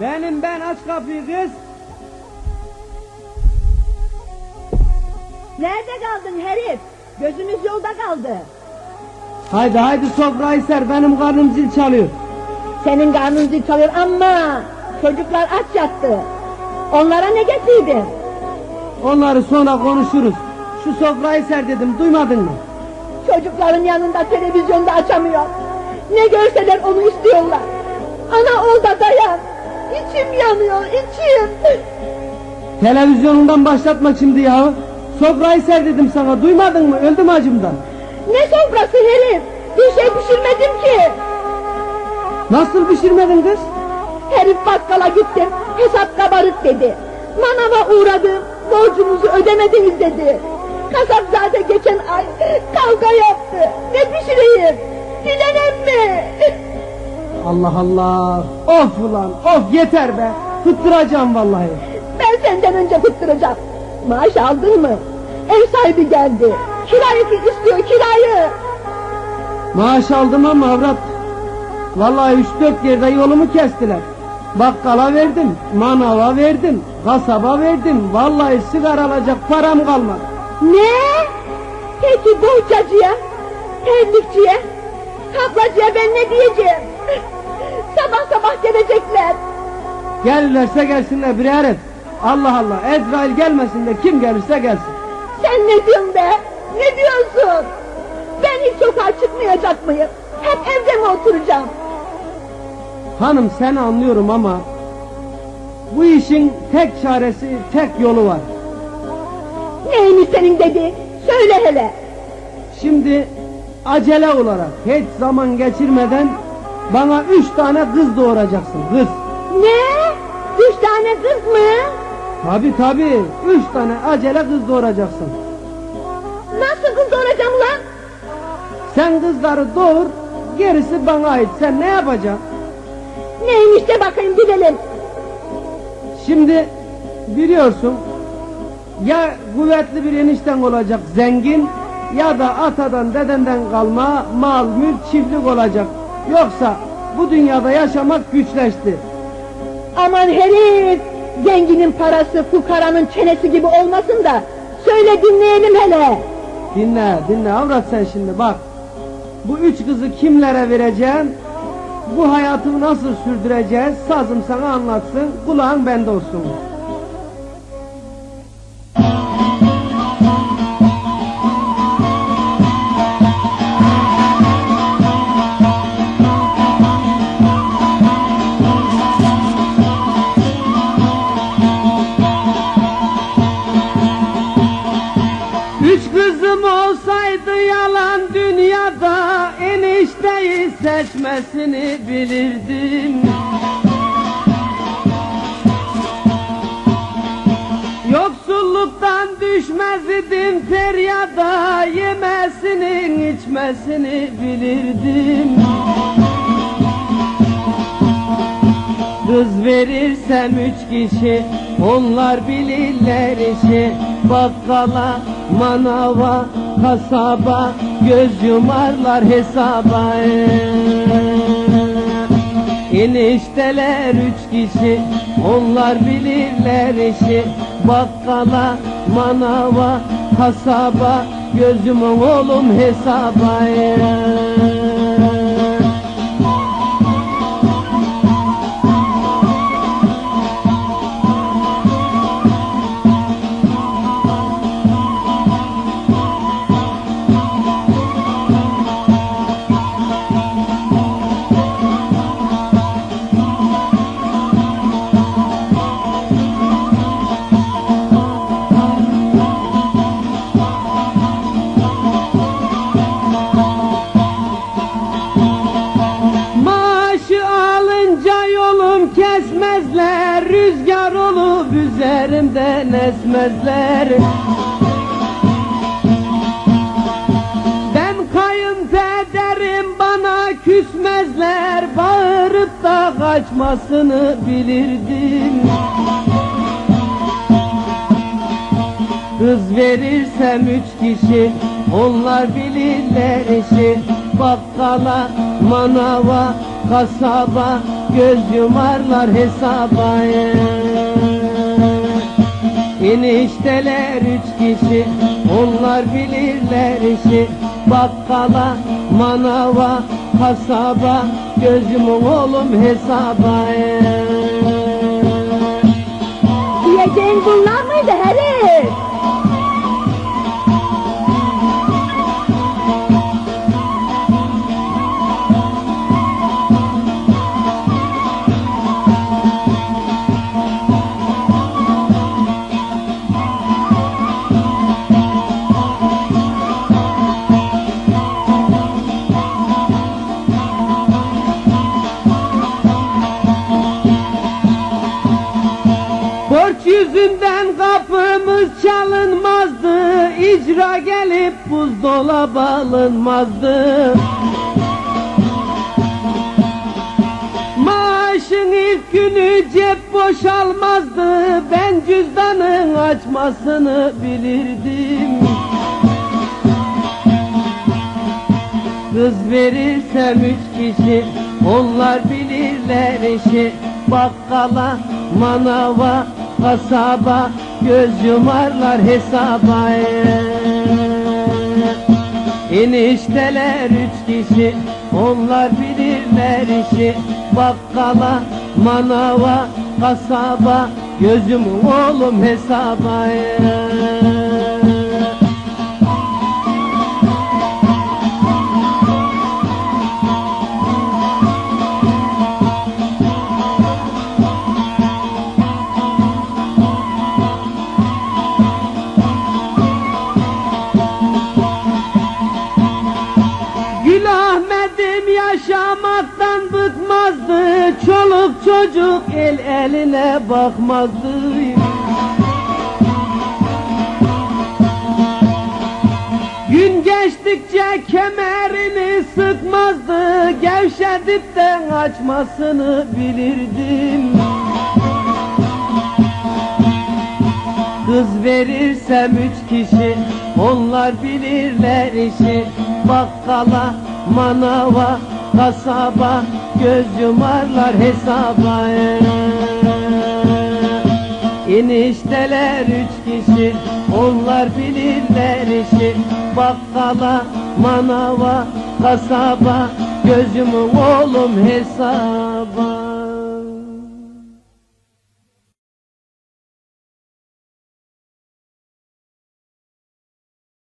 Benim ben aç kapıyı kız. Nerede kaldın herif? Gözümüz yolda kaldı. Haydi haydi sofrayı ser benim karnım zil çalıyor. Senin karnın zil çalıyor ama çocuklar aç yattı. Onlara ne getirdin? Onları sonra konuşuruz. Şu sofrayı ser dedim duymadın mı? Çocukların yanında televizyonda açamıyor. Ne görseler onu istiyorlar. Ana ol da dayan. İçim yanıyor, içim. Televizyonundan başlatma şimdi yahu. Sofrayı ser dedim sana duymadın mı? Öldüm acımdan. Ne sofrası herif? Bir şey pişirmedim ki. Nasıl pişirmedin kız? Herif bakkala gittim, hesap kabarık dedi. Manava uğradım, borcunuzu ödemediniz dedi. Kasap zaten geçen ay kavga yaptı. Ne pişireyim? Dilenem mi? Allah Allah. Of ulan of yeter be. Tutturacağım vallahi. Ben senden önce tutturacağım. Maaş aldın mı? Ev sahibi geldi. Kirayı istiyor kirayı. Maaş aldım ama avrat. Vallahi üç dört yerde yolumu kestiler. Bakkala verdim, manava verdim, kasaba verdim. Vallahi sigara alacak param kalmadı. Ne? Peki bohçacıya, pendikçiye, kaplacıya ben ne diyeceğim? sabah sabah gelecekler. Gelirlerse gelsinler bir herif. Allah Allah Ezrail gelmesin de kim gelirse gelsin. Sen ne diyorsun be? Ne diyorsun? Ben hiç sokağa çıkmayacak mıyım? Hep evde mi oturacağım? Hanım seni anlıyorum ama bu işin tek çaresi, tek yolu var. Neymiş senin dedi? Söyle hele. Şimdi acele olarak hiç zaman geçirmeden bana üç tane kız doğuracaksın kız. Ne? Üç tane kız mı? Tabi tabi üç tane acele kız doğuracaksın. Nasıl kız olacağım lan? Sen kızları doğur gerisi bana ait sen ne yapacaksın? Neymiş de bakayım bilelim. Şimdi biliyorsun ya kuvvetli bir enişten olacak zengin ya da atadan dedenden kalma mal mülk çiftlik olacak. Yoksa bu dünyada yaşamak güçleşti. Aman herif! Zenginin parası fukaranın çenesi gibi olmasın da söyle dinleyelim hele. Dinle dinle avrat sen şimdi bak. Bu üç kızı kimlere vereceğim? Bu hayatı nasıl sürdüreceğiz? Sazım sana anlatsın. Kulağın bende olsun. Seçmesini bilirdim. Yoksulluktan düşmez idim feryada yemesinin içmesini bilirdim. Kız verirsem üç kişi Onlar bilirler işi Bakkala, manava, kasaba Göz yumarlar hesaba. Enişteler üç kişi Onlar bilirler işi. Bakkala, manava, kasaba Gözümün oğlum hesaba üzerimden esmezler Ben kayınpederim bana küsmezler. Bağırıp da kaçmasını bilirdim. Kız verirsem üç kişi Onlar bilirler işi bakkala, manava, kasaba göz yumarlar hesaba İnişteler üç kişi onlar bilirler işi bakkala, manava, kasaba gözüm oğlum hesaba Diyeceğin bunlar mıydı herif? Buzdolabı alınmazdı Maaşın ilk günü cep boşalmazdı. Ben cüzdanın açmasını bilirdim. Kız verirsem üç kişi Onlar bilirler işi Bakkala, manava, kasaba Göz yumarlar hesaba İnişteler üç kişi Onlar bilirler işi. Bakkala, manava, kasaba Gözüm oğlum hesaba Gül çocuk el eline bakmazdı Gün geçtikçe kemerini sıkmazdı. Gevşedip de açmasını bilirdim. Kız verirsem üç kişi Onlar bilirler işi. Bakkala, manava, kasaba Göz yumarlar hesaba. İnişteler üç kişi Onlar bilirler işi. Bakkala, manava, kasaba Gözümün oğlum hesaba